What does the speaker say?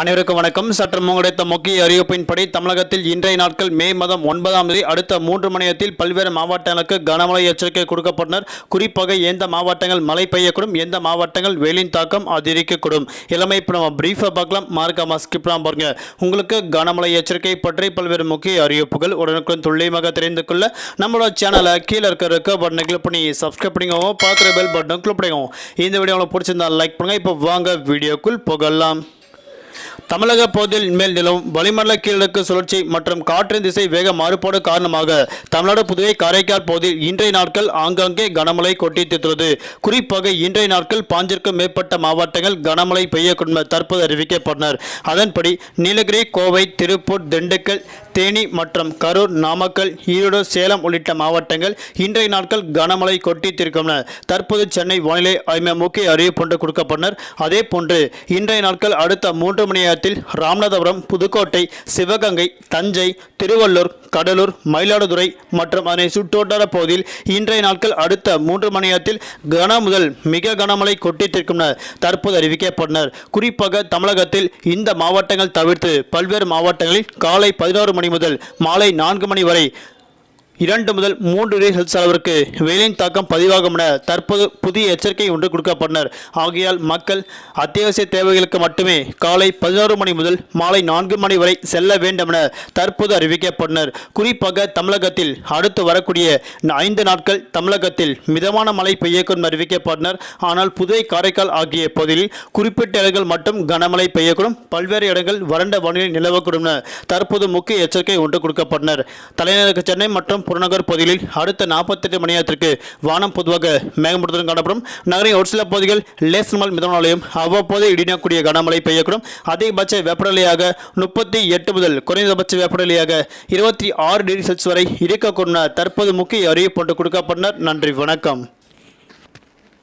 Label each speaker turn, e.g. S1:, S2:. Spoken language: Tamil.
S1: அனைவருக்கும் வணக்கம். சற்று கிடைத்த முக்கிய அறிவிப்பின்படி தமிழகத்தில் இன்றைய நாட்கள் மே மாதம் ஒன்பதாம் தேதி அடுத்த மூன்று மணியத்தில் பல்வேறு மாவட்டங்களுக்கு கனமழை எச்சரிக்கை கொடுக்கப்பட்டனர். குறிப்பாக எந்த மாவட்டங்கள் மழை பெய்யக்கூடும் எந்த மாவட்டங்கள் வெயிலின் தாக்கம் அதிகரிக்கக்கூடும். இளமை இப்போ நம்ம பிரீஃபாக பார்க்கலாம் மார்க்கமாக ஸ்கிப்லாம் பாருங்க. உங்களுக்கு கனமழை எச்சரிக்கை பற்றி பல்வேறு முக்கிய அறிவிப்புகள் உடனுக்குடன் துல்லியமாக தெரிந்து கொள்ள நம்மளோட சேனலை கீழே இருக்க இருக்க பட்டனை கிளிக் பண்ணி சப்ஸ்கிரைப் பண்ணிக்கோங்க. பார்க்குற பெல் பட்டனை கிளிக் பண்ணிக்கோங்க. இந்த வீடியோ உங்களுக்கு பிடிச்சிருந்தா லைக் பண்ணுங்கள் இப்போ வாங்க வீடியோக்குள் புகழலாம் தமிழக பகுதியில் மேல் நிலவும் வளிமண்டல கீழக்கு சுழற்சி மற்றும் காற்றின் திசை வேக மாறுபாடு காரணமாக தமிழ்நாடு புதுவை காரைக்கால் பகுதியில் இன்றைய நாட்கள் ஆங்காங்கே கனமழை கொட்டித்தித்துள்ளது குறிப்பாக இன்றைய நாட்கள் பாஞ்சிற்கும் மேற்பட்ட மாவட்டங்கள் கனமழை பெய்யக்கூடும் தற்போது அறிவிக்கப்பட்டனர். அதன்படி நீலகிரி கோவை திருப்பூர் திண்டுக்கல் தேனி மற்றும் கரூர் நாமக்கல் ஈரோடு சேலம் உள்ளிட்ட மாவட்டங்கள் இன்றைய நாட்கள் கனமழை கொட்டித்திருக்கின்றன. தற்போது சென்னை வானிலை ஆய்வு முக்கிய அறிவிப்பு ஒன்று கொடுக்கப்பட்டனர். அதே போன்று இன்றைய நாட்கள் அடுத்த மூன்று மணி நேரத்தில் ராமநாதபுரம் புதுக்கோட்டை சிவகங்கை தஞ்சை திருவள்ளூர் கடலூர் மயிலாடுதுறை மற்றும் அதனை சுற்றுவட்டார பகுதியில் இன்றைய நாட்கள் அடுத்த மூன்று மணி நேரத்தில் கன முதல் மிக கனமழை கொட்டித்திருக்கும் தற்போது அறிவிக்கப்பட்டனர். குறிப்பாக தமிழகத்தில் இந்த மாவட்டங்கள் தவிர்த்து பல்வேறு மாவட்டங்களில் காலை பதினோரு மணி முதல் மாலை நான்கு மணி வரை இரண்டு முதல் மூன்று டிகிரி செல்சியஸ் அளவிற்கு வெயிலின் தாக்கம் பதிவாகும் என தற்போது புதிய எச்சரிக்கை ஒன்று கொடுக்கப்பட்டனர். ஆகையால் மக்கள் அத்தியாவசிய தேவைகளுக்கு மட்டுமே காலை பதினோரு மணி முதல் மாலை நான்கு மணி வரை செல்ல வேண்டும் என தற்போது அறிவிக்கப்பட்டனர். குறிப்பாக தமிழகத்தில் அடுத்து வரக்கூடிய ஐந்து நாட்கள் தமிழகத்தில் மிதமான மழை பெய்யக்கூடும் அறிவிக்கப்பட்டனர். ஆனால் புதுவை காரைக்கால் ஆகிய பகுதியில் குறிப்பிட்ட இடங்கள் மட்டும் கனமழை பெய்யக்கூடும். பல்வேறு இடங்கள் வறண்ட வானிலை நிலவக்கூடும் என தற்போது முக்கிய எச்சரிக்கை ஒன்று கொடுக்கப்பட்டனர். தலைநகர் சென்னை மற்றும் புறநகர் பகுதிகளில் அடுத்த நாற்பத்தெட்டு மணி நேரத்திற்கு வானம் பொதுவாக மேகமூட்டத்துடன் காணப்படும். நகரின் ஒரு சில பகுதிகள் லேசமல் மிதமலையும் அவ்வப்போது இடினக்கூடிய கனமழை பெய்யக்கூடும். அதிகபட்ச வெப்பநிலையாக முப்பத்தி எட்டு முதல் குறைந்தபட்ச வெப்பநிலையாக இருபத்தி ஆறு டிகிரி செல்சியஸ் வரை இருக்கக்கூடும் தற்போது முக்கிய அறிவிப்பு ஒன்று கொடுக்கப்பட்டனர். நன்றி வணக்கம்.